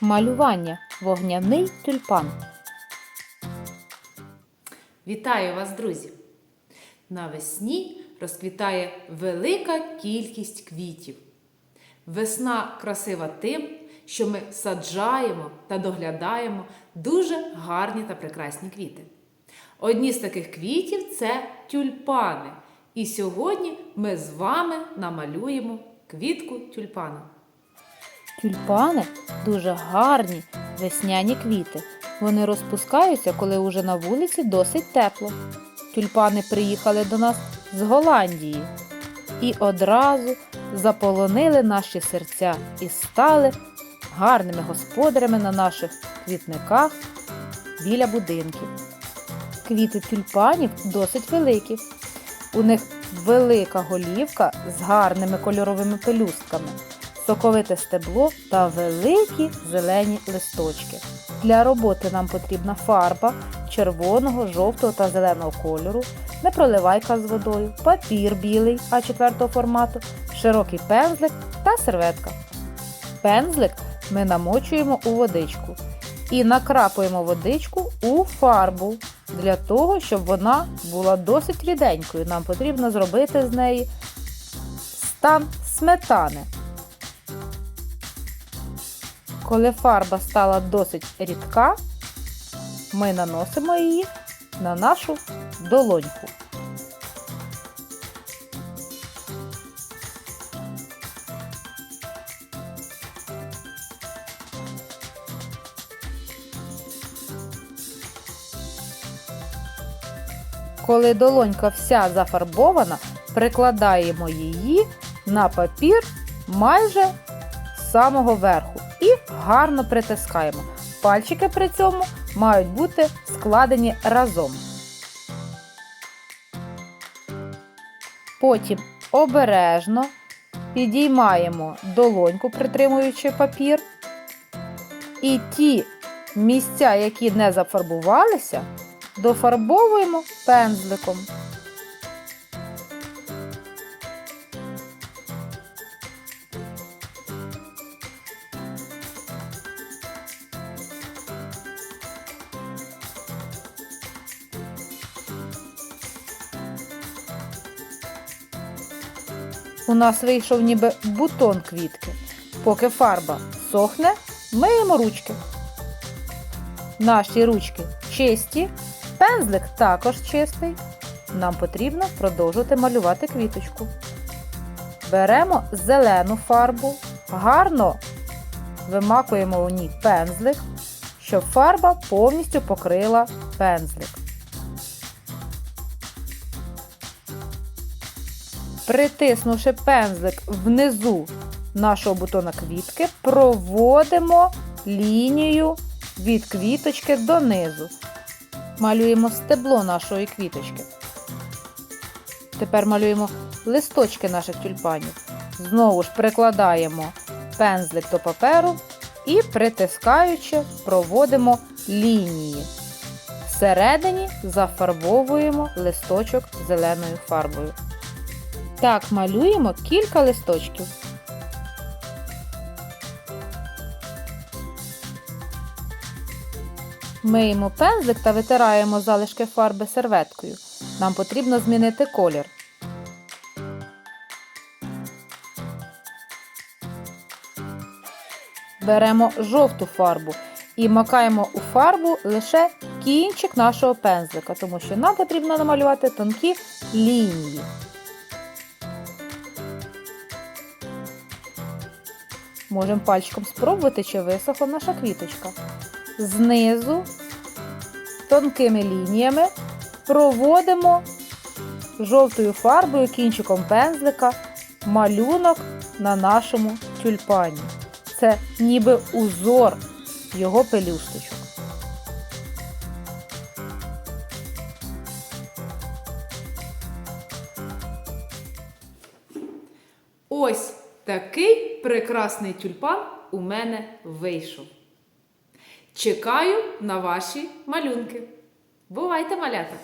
Малювання вогняний тюльпан. Вітаю вас, друзі! Навесні розквітає велика кількість квітів. Весна красива тим, що ми саджаємо та доглядаємо дуже гарні та прекрасні квіти. Одні з таких квітів це тюльпани. І сьогодні ми з вами намалюємо квітку тюльпана. Тюльпани дуже гарні весняні квіти. Вони розпускаються, коли уже на вулиці досить тепло. Тюльпани приїхали до нас з Голландії і одразу заполонили наші серця і стали гарними господарями на наших квітниках біля будинків. Квіти тюльпанів досить великі. У них велика голівка з гарними кольоровими пелюстками, соковите стебло та великі зелені листочки. Для роботи нам потрібна фарба червоного, жовтого та зеленого кольору, непроливайка з водою, папір білий А4 формату, широкий пензлик та серветка. Пензлик ми намочуємо у водичку і накрапуємо водичку у фарбу. Для того, щоб вона була досить ріденькою, нам потрібно зробити з неї стан сметани. Коли фарба стала досить рідка, ми наносимо її на нашу долоньку. Коли долонька вся зафарбована, прикладаємо її на папір майже з самого верху і гарно притискаємо. Пальчики при цьому мають бути складені разом. Потім обережно підіймаємо долоньку, притримуючи папір. І ті місця, які не зафарбувалися, дофарбовуємо пензликом. У нас вийшов ніби бутон квітки. Поки фарба сохне, миємо ручки. Наші ручки чисті, пензлик також чистий. Нам потрібно продовжувати малювати квіточку. Беремо зелену фарбу, гарно вимакуємо у ній пензлик, щоб фарба повністю покрила пензлик. Притиснувши пензлик внизу нашого бутона квітки, проводимо лінію від квіточки донизу. Малюємо стебло нашої квіточки. Тепер малюємо листочки наших тюльпанів. Знову ж прикладаємо пензлик до паперу і, притискаючи, проводимо лінії. Всередині зафарбовуємо листочок зеленою фарбою. Так малюємо кілька листочків. Миємо пензлик та витираємо залишки фарби серветкою. Нам потрібно змінити колір. Беремо жовту фарбу і макаємо у фарбу лише кінчик нашого пензлика, тому що нам потрібно намалювати тонкі лінії. Можемо пальчиком спробувати, чи висохла наша квіточка. Знизу тонкими лініями проводимо жовтою фарбою кінчиком пензлика малюнок на нашому тюльпані. Це ніби узор його пелюсточок. Ось такий прекрасний тюльпан у мене вийшов. Чекаю на ваші малюнки. Бувайте, малята!